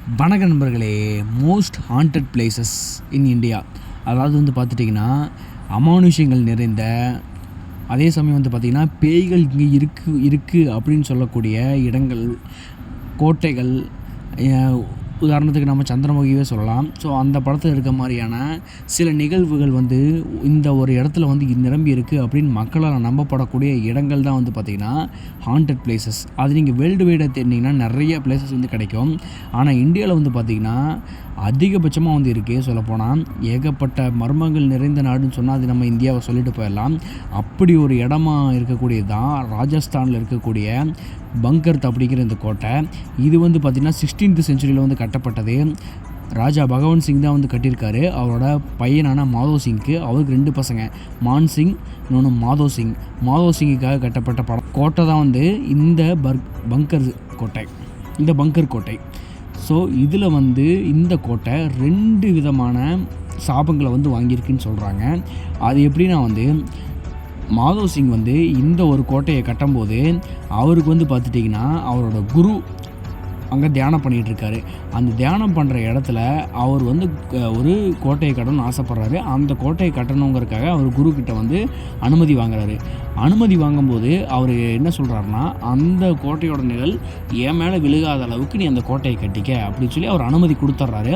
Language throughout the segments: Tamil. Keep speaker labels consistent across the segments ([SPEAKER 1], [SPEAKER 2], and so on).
[SPEAKER 1] வணக்க நண்பர்களே most haunted places in India அதாவது வந்து பார்த்துட்டிங்கன்னா அமானுஷ்யங்கள் நிறைந்த அதே சமயம் வந்து பார்த்திங்கன்னா பேய்கள் இங்கே இருக்கு இருக்குது அப்படின்னு சொல்லக்கூடிய இடங்கள் கோட்டைகள் உதாரணத்துக்கு நம்ம சந்திரமுகியே சொல்லலாம். ஸோ அந்த படத்தில் இருக்க மாதிரியான சில நிகழ்வுகள் வந்து இந்த ஒரு இடத்துல வந்து நிரம்பி இருக்குது அப்படின்னு மக்களால் நம்பப்படக்கூடிய இடங்கள் தான் வந்து பார்த்திங்கன்னா ஹாண்டட் பிளேசஸ் அது நீங்கள் வேர்ல்டு வைடாக தேடினீங்கன்னா நிறைய பிளேசஸ் வந்து கிடைக்கும். ஆனால் இந்தியாவில் வந்து பார்த்திங்கன்னா அதிகபட்சமாக வந்து இருக்குது சொல்லப்போனால் ஏகப்பட்ட மர்மங்கள் நிறைந்த நாடுன்னு சொன்னால் அது நம்ம இந்தியாவை சொல்லிட்டு போயிடலாம். அப்படி ஒரு இடமா இருக்கக்கூடியது தான் ராஜஸ்தானில் இருக்கக்கூடிய பங்கர்த் அப்படிங்கிற இந்த கோட்டை இது வந்து பார்த்திங்கன்னா சிக்ஸ்டீன்த் செஞ்சுரியில் வந்து கட்டப்பட்டது. ராஜா பகவான் சிங் தான் வந்து கட்டியிருக்காரு. அவரோட பையனான மாதோ சிங்க்கு அவருக்கு ரெண்டு பசங்க மான் சிங் இன்னொன்று மாதோ சிங். மாதோ சிங்குக்காக கட்டப்பட்ட படம். கோட்டை தான் வந்து இந்த பர் பங்கர் கோட்டை இந்த பங்கர் கோட்டை. ஸோ இதில் வந்து இந்த கோட்டை ரெண்டு விதமான சாபங்களை வந்து வாங்கியிருக்குன்னு சொல்கிறாங்க அது எப்படின்னா வந்து மாதவ் சிங் வந்து இந்த ஒரு கோட்டையை கட்டும்போது அவருக்கு வந்து பார்த்துட்டிங்கன்னா அவரோட குரு அங்கே தியானம் பண்ணிகிட்ருக்காரு அந்த தியானம் பண்ணுற இடத்துல அவர் வந்து ஒரு கோட்டையை கட்டணும்னு ஆசைப்பட்றாரு. அந்த கோட்டையை கட்டணுங்கிறதுக்காக அவர் குரு கிட்ட வந்து அனுமதி வாங்குறாரு. அனுமதி வாங்கும்போது அவர் என்ன சொல்கிறாருன்னா அந்த கோட்டையோட நிழல் என் மேலே விழுகாத அளவுக்கு நீ அந்த கோட்டையை கட்டிக்க அப்படின்னு சொல்லி அவர் அனுமதி கொடுத்துட்றாரு.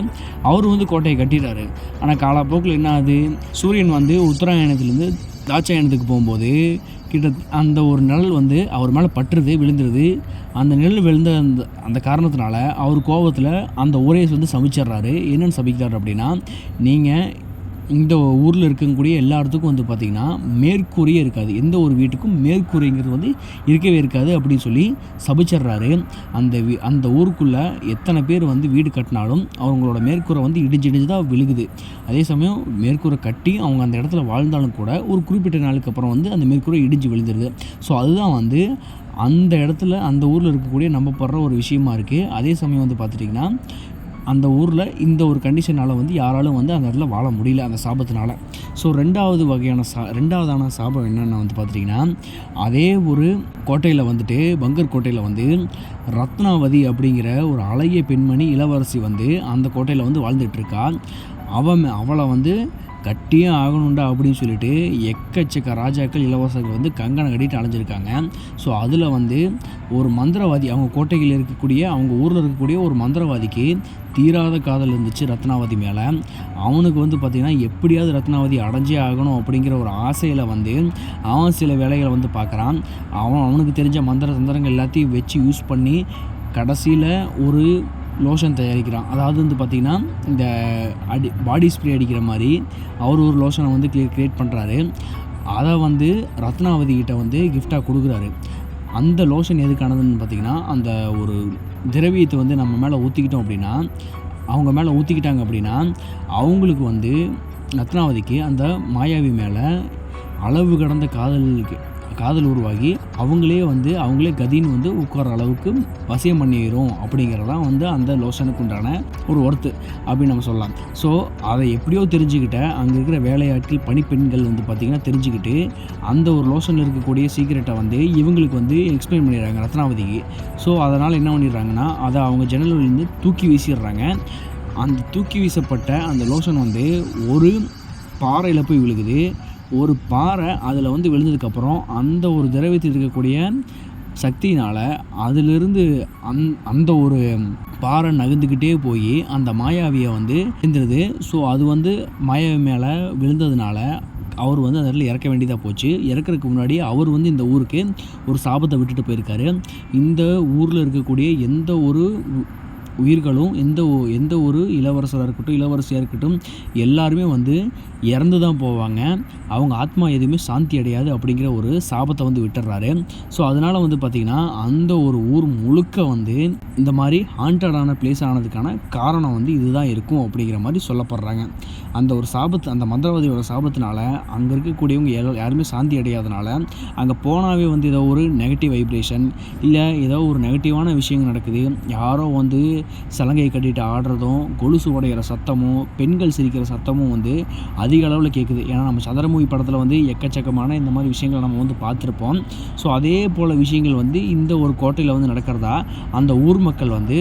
[SPEAKER 1] அவர் வந்து கோட்டையை கட்டிடுறாரு. ஆனால் காலப்போக்கில் என்ன ஆகுது? சூரியன் வந்து உத்தராயணத்துலேருந்து தாட்சாயணத்துக்கு போகும்போது கிட்ட அந்த ஒரு நிழல் வந்து அவர் மேலே பட்டுருது விழுந்துருது. அந்த நிழல் விழுந்த அந்த அந்த காரணத்தினால அவர் கோபத்தில் அந்த ஒரே வந்து சமைச்சிடுறாரு என்னென்னு சமைக்கிறார் அப்படின்னா நீங்கள் இந்த ஊரில் இருக்கக்கூடிய எல்லா இடத்துக்கும் வந்து பார்த்திங்கன்னா மேற்கூரையே இருக்காது. எந்த ஒரு வீட்டுக்கும் மேற்கூரைங்கிறது வந்து இருக்கவே இருக்காது அப்படின்னு சொல்லி சபிச்சிடுறாரு. அந்த வீ அந்த ஊருக்குள்ளே எத்தனை பேர் வந்து வீடு கட்டினாலும் அவங்களோட மேற்கூரை வந்து இடிஞ்சு இடிஞ்சு தான் விழுகுது. அதே சமயம் மேற்கூரை கட்டி அவங்க அந்த இடத்துல வாழ்ந்தாலும் கூட ஒரு குறிப்பிட்ட நாளுக்கு அப்புறம் வந்து அந்த மேற்கூரை இடிஞ்சு விழுந்துருது. ஸோ அதுதான் வந்து அந்த இடத்துல அந்த ஊரில் இருக்கக்கூடிய நம்பப்படுற ஒரு விஷயமா இருக்குது அதே சமயம் வந்து பார்த்துட்டிங்கன்னா அந்த ஊரில் இந்த ஒரு கண்டிஷனால் வந்து யாராலும் வந்து அந்த இடத்துல வாழ முடியல அந்த சாபத்தினால. ஸோ ரெண்டாவது வகையான சா ரெண்டாவதான சாபம் என்னென்னு வந்து பார்த்துட்டிங்கன்னா அதே ஒரு கோட்டையில் வந்துட்டு பங்கர் கோட்டையில் வந்து ரத்னாவதி அப்படிங்கிற ஒரு அழகிய பெண்மணி இளவரசி வந்து அந்த கோட்டையில் வந்து வாழ்ந்துட்டுருக்கா அவ அவன் அவளை வந்து கட்டியே ஆகணும்டா அப்படின்னு சொல்லிட்டு எக்கச்சக்க ராஜாக்கள் இளவரசர்கள் வந்து கங்கணம் கட்டிட்டு அலைஞ்சிருக்காங்க. ஸோ அதில் வந்து ஒரு மந்திரவாதி அவங்க கோட்டையில் இருக்கக்கூடிய அவங்க ஊரில் இருக்கக்கூடிய ஒரு மந்திரவாதிக்கு தீராத காதல் இருந்துச்சு ரத்னாவதி மேலே. அவனுக்கு வந்து பார்த்திங்கன்னா எப்படியாவது ரத்னாவதி அடைஞ்சே ஆகணும் அப்படிங்கிற ஒரு ஆசையில் வந்து அவன் சில வேலைகளை வந்து பார்க்குறான் அவன் அவனுக்கு தெரிஞ்ச மந்திர தந்திரங்கள் எல்லாத்தையும் வச்சு யூஸ் பண்ணி கடைசியில் ஒரு லோஷன் தயாரிக்கிறான். அதாவது வந்து பார்த்திங்கன்னா இந்த அடி பாடி ஸ்ப்ரே அடிக்கிற மாதிரி அவர் ஒரு லோஷனை வந்து க்ரியேட் பண்ணுறாரு அதை வந்து ரத்னாவதி கிட்ட வந்து கிஃப்டாக கொடுக்குறாரு. அந்த லோஷன் எதுக்கானதுன்னு பார்த்திங்கன்னா அந்த ஒரு திரவியத்தை வந்து நம்ம மேலே ஊற்றிக்கிட்டோம் அப்படின்னா அவங்க மேலே ஊற்றிக்கிட்டாங்க அப்படின்னா அவங்களுக்கு வந்து ரத்னாவதிக்கு அந்த மாயாவி மேலே அளவு கடந்த காதல் காதல் உருவாகி அவங்களே வந்து அவங்களே கதின்னு வந்து உட்கார அளவுக்கு வசியம் பண்ணிடும் அப்படிங்கிறதான் வந்து அந்த லோஷனுக்கு உண்டான ஒரு ஒர்த்து அப்படின்னு நம்ம சொல்லலாம். ஸோ அதை எப்படியோ தெரிஞ்சுக்கிட்ட அங்கே இருக்கிற வேலையாட்கள் பணிப்பெண்கள் வந்து பார்த்திங்கன்னா தெரிஞ்சுக்கிட்டு அந்த ஒரு லோஷனில் இருக்கக்கூடிய சீக்கிரட்டை வந்து இவங்களுக்கு வந்து எக்ஸ்பிளைன் பண்ணிடுறாங்க ரத்னாவதிக்கு ஸோ அதனால் என்ன பண்ணிடுறாங்கன்னா அதை அவங்க ஜன்னலிருந்து தூக்கி வீசிடுறாங்க. அந்த தூக்கி வீசப்பட்ட அந்த லோஷன் வந்து ஒரு பாறையில் போய் விழுகுது. ஒரு பாறை அதில் வந்து விழுந்ததுக்கப்புறம் அந்த ஒரு திரவியத்தில் இருக்கக்கூடிய சக்தியினால் அதிலிருந்து அந் அந்த ஒரு பாறை நகர்ந்துக்கிட்டே போய் அந்த மாயாவியை வந்து விழுந்துருது. ஸோ அது வந்து மாயாவி மேலே விழுந்ததுனால அவர் வந்து அந்த இடத்துல இறக்க வேண்டியதாக போச்சு. இறக்கறதுக்கு முன்னாடி அவர் வந்து இந்த ஊருக்கு ஒரு சாபத்தை விட்டுட்டு போயிருக்காரு. இந்த ஊரில் இருக்கக்கூடிய எந்த ஒரு உயிர்களும் எந்த எந்த ஒரு இளவரசராக இருக்கட்டும் இளவரசியாக இருக்கட்டும் எல்லாருமே வந்து இறந்து தான் போவாங்க. அவங்க ஆத்மா எதுவுமே சாந்தி அடையாது அப்படிங்கிற ஒரு சாபத்தை வந்து விட்டுறாரு ஸோ அதனால் வந்து பார்த்திங்கன்னா அந்த ஒரு ஊர் முழுக்க வந்து இந்த மாதிரி ஹாண்டடான பிளேஸ் ஆனதுக்கான காரணம் வந்து இதுதான் இருக்கும் அப்படிங்கிற மாதிரி சொல்லப்படுறாங்க. அந்த ஒரு சாபத்து அந்த மந்திரவாதியோட சாபத்தினால அங்கே இருக்கக்கூடியவங்க யாருமே சாந்தி அடையாதனால அங்கே போனாவே வந்து ஏதோ ஒரு நெகட்டிவ் வைப்ரேஷன் இல்லை ஏதோ ஒரு நெகட்டிவான விஷயங்கள் நடக்குது. யாரோ வந்து சலங்கை கட்டிட்டு ஆடுறதும் கொலுசு உடையிற சத்தமும் பெண்கள் சிரிக்கிற சத்தமும் வந்து அதிக அளவில் கேட்குது ஏன்னா நம்ம சதுரமூவி படத்தில் வந்து எக்கச்சக்கமான இந்த மாதிரி விஷயங்களை நம்ம வந்து பார்த்துருப்போம். ஸோ அதே போல் விஷயங்கள் வந்து இந்த ஒரு கோட்டையில் வந்து நடக்கிறதா அந்த ஊர் மக்கள் வந்து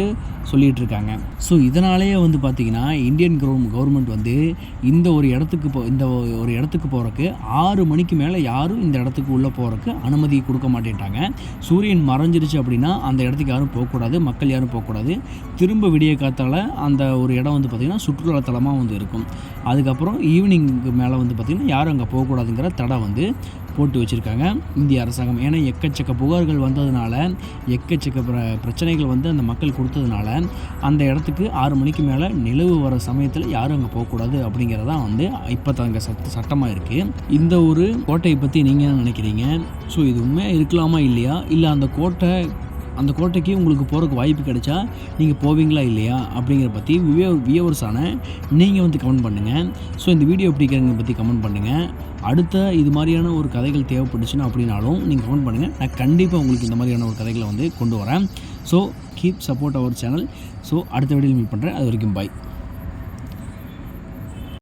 [SPEAKER 1] சொல்லிகிட்டு இருக்காங்க ஸோ இதனாலேயே வந்து பார்த்திங்கன்னா இந்தியன் கவர்மெண்ட் கவர்மெண்ட் வந்து இந்த ஒரு இடத்துக்கு போ இந்த ஒரு இடத்துக்கு போகிறக்கு ஆறு மணிக்கு மேலே யாரும் இந்த இடத்துக்கு உள்ளே போகிறக்கு அனுமதி கொடுக்க மாட்டேன்ட்டாங்க. சூரியன் மறைஞ்சிருச்சு அப்படின்னா அந்த இடத்துக்கு யாரும் போகக்கூடாது மக்கள் யாரும் போகக்கூடாது. திரும்ப விடிய காத்தால அந்த ஒரு இடம் வந்து பார்த்திங்கன்னா சுற்றுலாத்தலமாக வந்து இருக்கும். அதுக்கப்புறம் ஈவினிங்க்கு மேலே வந்து பார்த்திங்கன்னா யாரும் அங்கே போகக்கூடாதுங்கிற தடை வந்து போட்டு வச்சுருக்காங்க. இந்திய அரசாங்கம். ஏன்னா எக்கச்சக்க புகார்கள் வந்ததுனால எக்கச்சக்க பிர பிரச்சனைகள் வந்து அந்த மக்கள் கொடுத்ததுனால அந்த இடத்துக்கு ஆறு மணிக்கு மேலே நிலவு வர சமயத்தில் யாரும் அங்கே போகக்கூடாது அப்படிங்கிறதான் வந்து இப்போ தங்க சட்ட சட்டமாக இருக்குது இந்த ஒரு கோட்டையை பற்றி நீங்கள் என்ன நினைக்கிறீங்க? ஸோ இது உண்மையாக இருக்கலாமா இல்லையா? இல்லை அந்த கோட்டை அந்த கோட்டைக்கு உங்களுக்கு போகிறக்கு வாய்ப்பு கிடைச்சா நீங்கள் போவீங்களா இல்லையா அப்படிங்கிற பற்றி வியோ வியூவர்ஸான நீங்கள் வந்து கமெண்ட் பண்ணுங்கள் ஸோ இந்த வீடியோ எப்படி இருக்கிறத பற்றி கமெண்ட் பண்ணுங்கள் அடுத்த இது மாதிரியான ஒரு கதைகள் தேவைப்பட்டுச்சுன்னா அப்படின்னாலும் நீங்கள் கமெண்ட் பண்ணுங்கள் நான் கண்டிப்பாக உங்களுக்கு இந்த மாதிரியான ஒரு கதைகளை வந்து கொண்டு வரேன். So keep support our channel so அடுத்த வீடியோ மீட் பண்ணுறேன் அது வரைக்கும் பாய்